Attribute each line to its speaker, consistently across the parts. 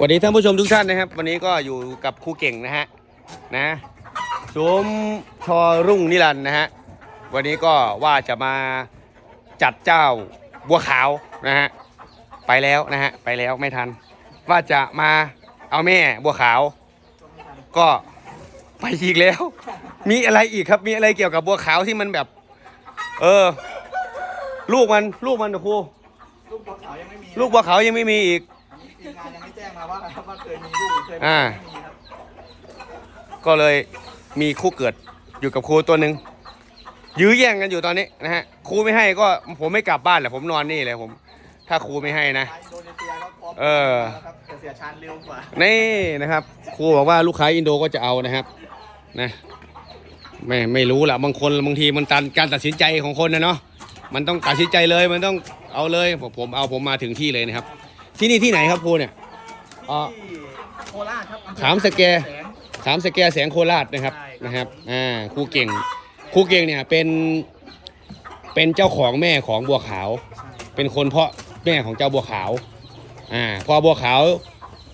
Speaker 1: สวัสดีท่านผู้ชมทุกท่านนะครับ วันนี้ก็อยู่กับครูเก่งนะฮะนะซุ้มชอรุ่งนิรันดร์นะฮะวันนี้ก็ว่าจะมาจัดเจ้าบัวขาวนะฮะไปแล้วนะฮะไปแล้วไม่ทัน ว่าจะมาเอาแม่บัวขาว ก็ไปอีกแล้ว มีอะไรอีกครับมีอะไรเกี่ยวกับบัวขาวที่มันแบบ เออ ลูกมันลูกมันนะครู
Speaker 2: ลูกบัวขาวยังไม่มี
Speaker 1: ลูกบัวขาวยังไม่มีอีก
Speaker 2: ทีมงานยังไม่แจ้งมาว่าว่าเคยมีลูกหรือเคย
Speaker 1: อ่า
Speaker 2: ไม่มีครับ
Speaker 1: ก็เลยมีคู่เกิดอยู่กับครูตัวหนึ่งยื้อแย่งกันอยู่ตอนนี้นะฮะครูไม่ให้ก็ผมไม่กลับบ้านแหละผมนอนนี่เลยผม ถ้าครูไม่ให้นะ
Speaker 2: ทางอินโดนีเซียก็พร้อม
Speaker 1: เออ
Speaker 2: แล้วครับแต่เสียชานเร็วกว่า
Speaker 1: นี่นะครับครูบอกว่าลูกค้าอินโดก็จะเอานะครับนะไม่ไม่รู้แหละบางคนบางทีมันตันการตัดสินใจของคนนะเนาะมันต้องตัดสินใจเลยมันต้องเอาเลยผมผมเอาผมมาถึงที่เลยนะครับ ที่นี่ที่ไหนครับครูเนี่ย อ๋อ
Speaker 2: ที่โคราชครับอำเภอ
Speaker 1: ขามสแก
Speaker 2: แสง
Speaker 1: สามสแกแสงโคราชนะครับ
Speaker 2: ใช่ครับ
Speaker 1: นะครับอ่าครูเก่งครูเก่งเนี่ยเป็นเป็นเจ้าของแม่ของบัวขาว
Speaker 2: ใช่
Speaker 1: เป็นคนเพาะแม่ของเจ้าบัวขาวอ่าพอบัวขาว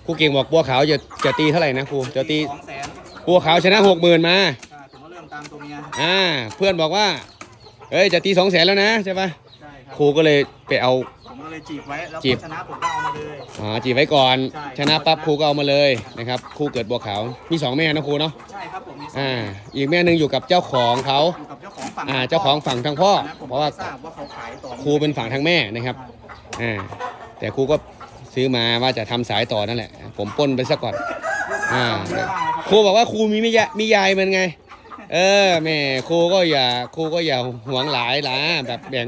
Speaker 1: ครูเก่งบอกบัวขาวจะจะตีเท่าไหร่นะครูจะตี
Speaker 2: สองแสน
Speaker 1: บัวขาวชนะหกหมื่นมา
Speaker 2: ใช่ผมก็เริ่มตามตัวเมีย
Speaker 1: อ่าเพื่อนบอกว่าเอ้ยจะตีสองแสนแล้วนะใช่ปะ
Speaker 2: ใช่ครับ
Speaker 1: ครูก็เลยไปเอา
Speaker 2: ผมก็เลยจีบไว้ แล้ว
Speaker 1: จีบ
Speaker 2: พอชนะผมก็เอามาเลย
Speaker 1: อ๋อจีบไว้ก่อน
Speaker 2: ใช่
Speaker 1: ชนะปั๊บครูก็เอามาเลยนะครับครูเกิดบัวขาวมีสองแม่นะครูเนาะ
Speaker 2: ใช่ครับผมมีสง
Speaker 1: อ่า อีกแม่หนึ่งอยู่กับเจ้าของเขา
Speaker 2: อยู่กับเจ้าของฝั่ง
Speaker 1: อ่าเจ้าของฝั่งทางพ่อ
Speaker 2: นะผม
Speaker 1: เพราะว่า
Speaker 2: ไม่ทราบว่าเขาขายต่อ
Speaker 1: ครูเป็นฝั่งทางแม่นะครับอ่าแต่ครูก็ซื้อมาว่าจะทำสายต่อนั่นแหละ ผมปล้นไปซะก่อน อ่า
Speaker 2: เยอะมากเลย
Speaker 1: ครูบอกว่าครูมีไม่ยะมียายมันไง เออแม่ครูก็อย่าครูก็อย่าหวงหลายหลาแบบแบ่ง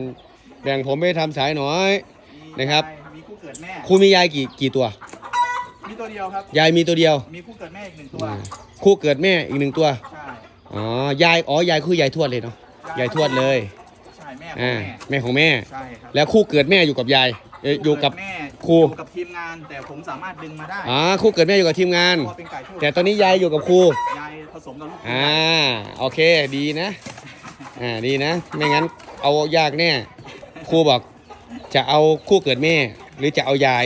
Speaker 1: แบ่งผมไปทำสายหน่อย
Speaker 2: มี
Speaker 1: นะครับ
Speaker 2: มีคู่เกิดแม่
Speaker 1: ครูมียายกี่กี่ตัว
Speaker 2: มีตัวเดียวครับ
Speaker 1: ยายมีตัวเดียว
Speaker 2: มีคู่เกิดแม่อีกหนึ่งตัว
Speaker 1: อ่าครูเกิดแม่อีกหนึ่งตัว
Speaker 2: ใช่
Speaker 1: อ๋อ ยาย อ๋อ ยายคือยายทวดเลยเนาะ ยายทวดเลย
Speaker 2: ใช่แม่ของ
Speaker 1: อ่า
Speaker 2: แม่
Speaker 1: แม่ของแม่
Speaker 2: ใช่ครับ
Speaker 1: แล้วคู่เกิดแม่อยู่กับยายเอ่ออยู่กับ
Speaker 2: แม่
Speaker 1: ครู
Speaker 2: อยู่กับทีมงานแต่ผมสามารถดึงมาได้
Speaker 1: อ๋อ คู่เกิดแม่อยู่กับทีมงาน
Speaker 2: เพราะว่าเป็นไก่ทอด
Speaker 1: แต่ตอนนี้ยายอยู่กับครู
Speaker 2: ยายผสมกับลูก
Speaker 1: อ่า โอเค ดีนะ อ่า ดีนะ ไม่งั้นเอายากแน่ ครูบอก จะเอาคู่เกิดแม่ หรือจะเอายาย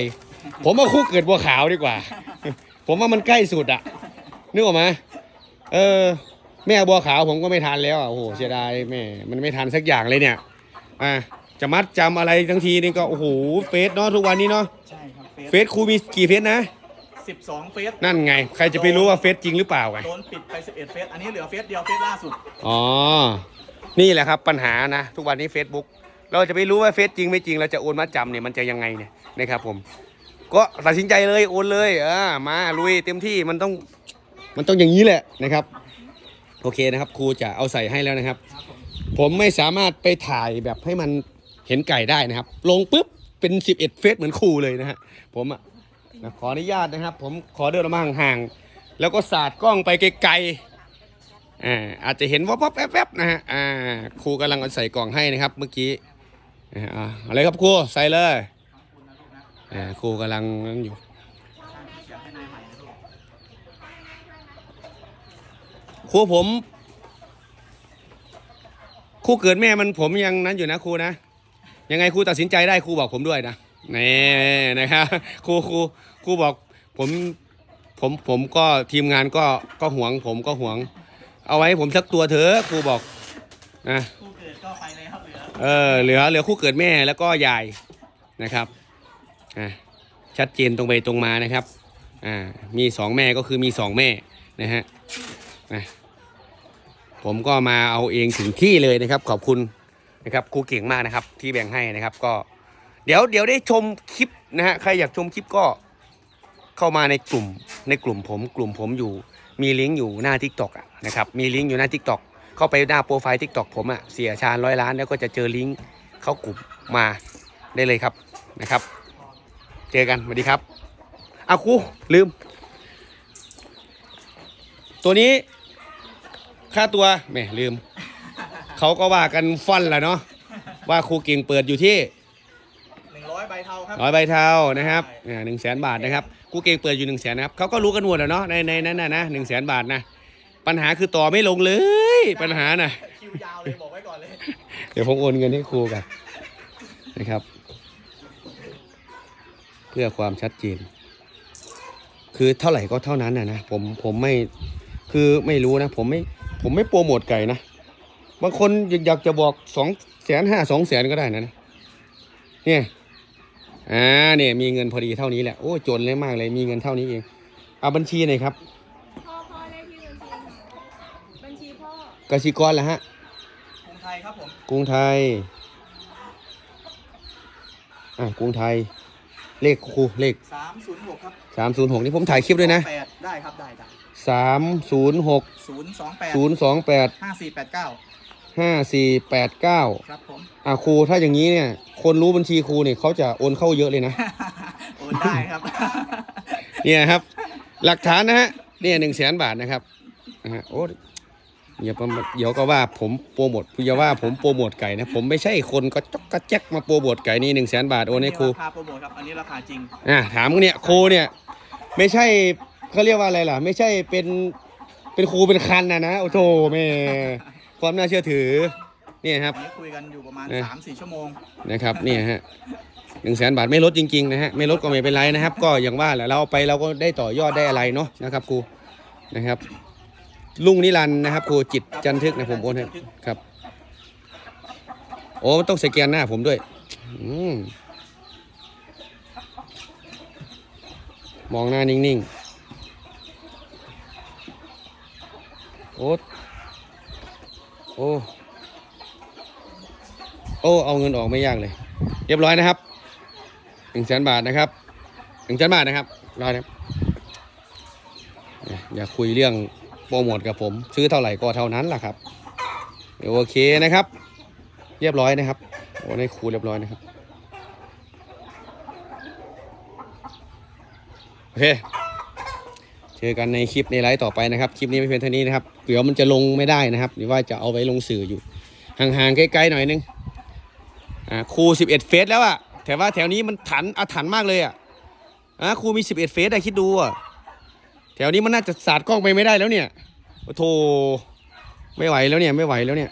Speaker 1: ผมเอาคู่เกิดบัวขาวดีกว่า ผมว่ามันใกล้สุดอะนึกออกไหมเออ แม่บัวขาวผมก็ไม่ทันแล้วอะโอ้โหเสียดายแม่ มันไม่ทันสักอย่างเลยเนี่ยอะจะมัดจำอะไรทั้งทีนี่ก็โอ้โหเฟซเนาะทุกวันนี้เนาะ
Speaker 2: ใช่ครับ
Speaker 1: เฟซครูมีกี่เฟซนะ
Speaker 2: สิบสองเฟส
Speaker 1: นั่นไง ใครจะไปรู้ว่าเฟซจริงหรือเปล่าไง
Speaker 2: โดนปิดไปสิบเอ็ดเฟสอันนี้เหลือเฟสเดียวเฟสล่าสุด
Speaker 1: อ๋อ นี่แหละครับปัญหานะ ทุกวันนี้ Facebook เราจะไปรู้ว่าเฟซจริงไม่จริงเราจะโอนมาจำเนี่ยมันจะยังไงเนี่ยนะครับผม ก็ตัดสินใจเลยโอนเลยเออมาลุยเต็มที่มันต้องมันต้องอย่างนี้แหละนะครับ โอเคนะครับ ครูจะเอาใส่ให้แล้วนะครับ
Speaker 2: ผม
Speaker 1: ไม่สามารถไปถ่ายแบบให้มันเห็นไก่ได้นะครับ ลงปุ๊บเป็น 11 เฟซเหมือนครูเลยนะฮะผมอะนะขออนุญาตนะครับ ผมขอเดินออกมาห่างๆแล้วก็สาดกล้องไปไกลๆอ่าอาจจะเห็นวับวับแวบๆนะฮะอ่าครูกำลังเอาใส่กล่องให้นะครับ เมื่อกี้ นะฮะอ่าอะไรครับครูใส่เลยครูกำลังนั่นอยู่ครูผมครูเกิดแม่มันผมยังนั้นอยู่นะครูนะ ยังไงครูตัดสินใจได้ครูบอกผมด้วยนะนี่นะครับครูครูครูบอกผมผมผมก็ทีมงานก็ก็ห่วงผมก็ห่วง เอาไว้ผมสักตัวเถอะครูบอกนะ
Speaker 2: ครูเกิดก็ไปแล้วเลือ
Speaker 1: เออเหลือเหลือคู่เกิดแม่แล้วก็ยายนะครับอะชัดเจนตรงไปตรงมานะครับอ่ามีสองแม่ก็คือมีสองแม่นะฮะนะผมก็มาเอาเองถึงที่เลยนะครับ ขอบคุณนะครับครูเก่งมากนะครับ ที่แบ่งให้นะครับก็ เดี๋ยวเดี๋ยวได้ชมคลิปนะฮะใครอยากชมคลิปก็เข้ามาในกลุ่มในกลุ่มผม กลุ่มผมอยู่ มีลิงก์อยู่หน้าทิกตอกนะครับมีลิงก์อยู่หน้าทิกตอก เข้าไปหน้าโปรไฟล์ทิกตอกผมอะเสียชาญร้อยล้านแล้วก็จะเจอลิงก์เข้ากลุ่มมาได้เลยครับนะครับ เจอกันสวัสดีครับอาครูลืม ตัวนี้ค่าตัวแหมลืม เขาก็ว่ากันฟันแหละเนาะว่าครูเก่งเปิดอยู่ที่
Speaker 2: หนึ่งร้อยใบเทาครับ
Speaker 1: ร้อยใบเทานะครับหนึ่งแสนบาทนะครับครูเก่งเปิดอยู่หนึ่งแสนนะครับเขาก็รู้กันหมดแล้วเนาะในในนั้นนะนะหนึ่งแสนบาทนะ ปัญหาคือต่อไม่ลงเลย ปัญหาน่ะ
Speaker 2: คิวยาวเลยบอกไว้ก่อนเลย
Speaker 1: เดี๋ยวผมโอนเงินให้ครูกันนะครับ เพื่อความชัดเจน คือเท่าไหร่ก็เท่านั้นนะนะผมผมไม่คือไม่รู้นะ ผมไม่ผมไม่โปรโมทไก่นะบางคนอยากจะบอกสองแสนห้าสองแสนก็ได้นะเนี่ยอ่าเนี่ยมีเงินพอดีเท่านี้แหละโอ้จนเลยมากเลยมีเงินเท่านี้เองเอาบัญชีหน่อยครับ
Speaker 3: พ่อพ่อเลข ที่บัญชีบัญชีพ่อก
Speaker 1: สิกรละฮะ
Speaker 2: กรุงไทยครับผม
Speaker 1: กรุงไทย อ่ากรุงไทย เลขครูเลข
Speaker 2: สามศูนย์หกครับ
Speaker 1: สามศูนย์หกนี่ผมถ่ายคลิปด้วยนะ
Speaker 2: แปดได้ครับได้ได้
Speaker 1: สามศูนย์หก
Speaker 2: ศูนย์สองแปด
Speaker 1: ศูนย์สองแปด
Speaker 2: ห้าสี่แปดเก้า
Speaker 1: ห้าสี่แปดเก้า
Speaker 2: ครับผม
Speaker 1: อ่าครูถ้าอย่างนี้เนี่ย คนรู้บัญชีครูเนี่ยเขาจะโอนเข้าเยอะเลยนะ
Speaker 2: โอนได้ครับ
Speaker 1: เนี่ยครับ หลักฐานนะฮะ เนี่ยหนึ่งแสนบาทนะครับนะฮะโอ้อย่าประมาทเดี๋ยวก็ว่าผมโปรโมทอย่าว่าผมโปรโมทไก่นะ ผมไม่ใช่คนก็จอกกระแจ๊กมาโปรโมทไก่นี่หนึ่งแสนบาทโอนให้ครู
Speaker 2: ราคาโปรโมทครับอันนี้ราคาจริง
Speaker 1: อะถามเนี่ยครูเนี่ย ไม่ใช่เขาเรียกว่าอะไรล่ะ ไม่ใช่เป็นเป็นครูเป็นคันนะนะโอ้โหแม่ความน่าเชื่อถือเนี่ยครับ
Speaker 2: อันนี้คุยกันอยู่ประมาณ
Speaker 1: เอ๊ะ
Speaker 2: สามสี่ชั่วโมง
Speaker 1: นะครับเนี่ยฮะ หนึ่งแสนบาทไม่ลดจริงๆนะฮะไม่ลดก็ไม่เป็นไรนะครับ ก็อย่างว่าแหละเราเอาไปเราก็ได้ต่อยอดได้อะไรเนาะนะครับครูนะครับ ลุงนิรันดร์นะครับครูจิตจันทึกนะผมโอนให้ครับ โอ้ต้องสแกนหน้าผมด้วยอืมมองหน้านิ่งๆ โอ้ โอ้ โอ้ เอาเงินออกไม่ยากเลย เรียบร้อยนะครับ หนึ่งแสนบาทนะครับหนึ่งแสนบาทนะครับร้อนะครับอย่าคุยเรื่องโปรโมทกับผม ซื้อเท่าไหร่ก็เท่านั้นแหละครับโอเคนะครับ เรียบร้อยนะครับโอ้ในครูเรียบร้อยนะครับโอเคเจอกันในคลิปในไลฟ์ต่อไปนะครับ คลิปนี้ไม่เพียงเท่านี้นะครับเดี๋ยวมันจะลงไม่ได้นะครับ หรือว่าจะเอาไว้ลงสื่ออยู่ ห่างๆใกล้ๆหน่อยนึงอ่าครู11 เฟสแล้วอะ แต่ว่าแถวนี้มันถันอาถันมากเลยอะอะครูมี11เฟสได้คิดดูอะแถวนี้มันน่าจะสาดกล้องไปไม่ได้แล้วเนี่ยโอ้โธไม่ไหวแล้วเนี่ยไม่ไหวแล้วเนี่ย